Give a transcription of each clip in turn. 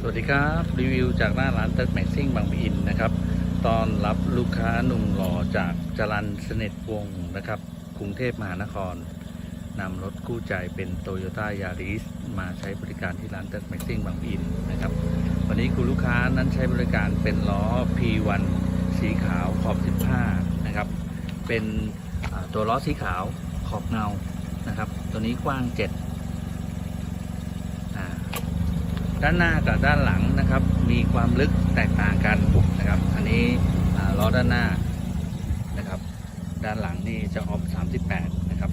สวัสดีครับ รีวิวจากหน้าร้านเติร์กแม็กซิ่งบางปะอินนะครับ ตอนรับลูกค้าหนุ่มหล่อจากจรันสนิทวงศ์นะครับ กรุงเทพมหานครนำรถคู่ใจเป็นโตโยต้ายาริสมาใช้บริการที่ร้านเติร์กแม็กซิ่งบางปะอินนะครับ วันนี้คุณลูกค้านั้นใช้บริการเป็นล้อ P1 สีขาวขอบ 15 นะครับ เป็นตัวล้อสีขาวขอบเงานะครับ ตัวนี้กว้าง 7 อ่า ด้านหน้ากับด้านหลังนะครับ มีความลึกแตกต่างกันนะครับ อันนี้ล้อด้านหน้านะครับ ด้านหลังนี่จะออฟ38 นะครับ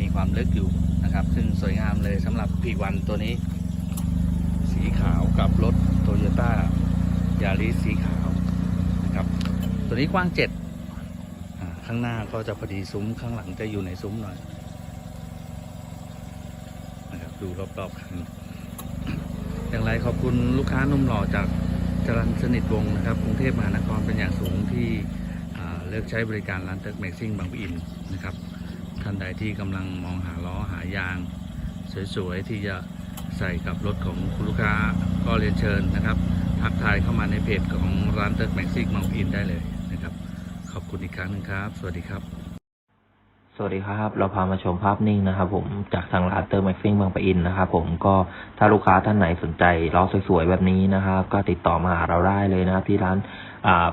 มีความลึกอยู่นะครับ ซึ่งสวยงามเลยสำหรับ P1 ตัวนี้ สีขาวกับรถโตโยต้ายาริสสีขาวนะครับ ตัวนี้กว้าง 7 ข้างหน้าก็จะพอดีซุ้มข้างหลังจะอยู่ในซุ้มหน่อยนะครับดูรอบๆคัน อย่างไรขอบคุณลูกค้านุ่มหล่อจากจรันสนิทวงนะครับกรุงเทพมหานครเป็นอย่างสูงที่เลือกใช้บริการร้านเติร์กแม็กซิ่งบางปะอินนะครับท่านใดที่กำลังมองหาล้อหายาง สวยๆ ที่จะใส่กับรถของคุณลูกค้าก็เรียนเชิญนะครับทักทายเข้ามาในเพจของร้านเติร์กแม็กซิ่งบางปะอินได้เลยนะครับ ขอบคุณอีกครั้งหนึ่งครับ สวัสดีครับ สวัสดีครับ เราพามาชมภาพนิ่งนะครับผมจากทางร้านเตอร์แม็กซิ่งบางปะอินนะครับผมก็ถ้าลูกค้าท่านไหนสนใจล้อสวยๆแบบนี้นะครับ ก็ติดต่อมาหาเราได้เลยนะครับ ที่ร้าน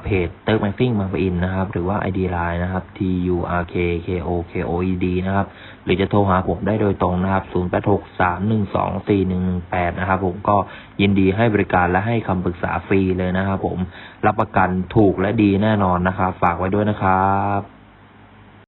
เพจเตอร์แม็กซิ่งบางปะอินนะครับ หรือว่า ID Line นะครับ T U R K K O K O E D นะครับ หรือจะโทรหาผมได้โดยตรงนะครับ 0 8 6 3 1 2 4 1 1 8 นะครับผมก็ยินดีให้บริการและให้คำปรึกษาฟรีเลยนะครับผมรับประกันถูกและดีแน่นอนนะครับ ฝากไว้ด้วยนะครับ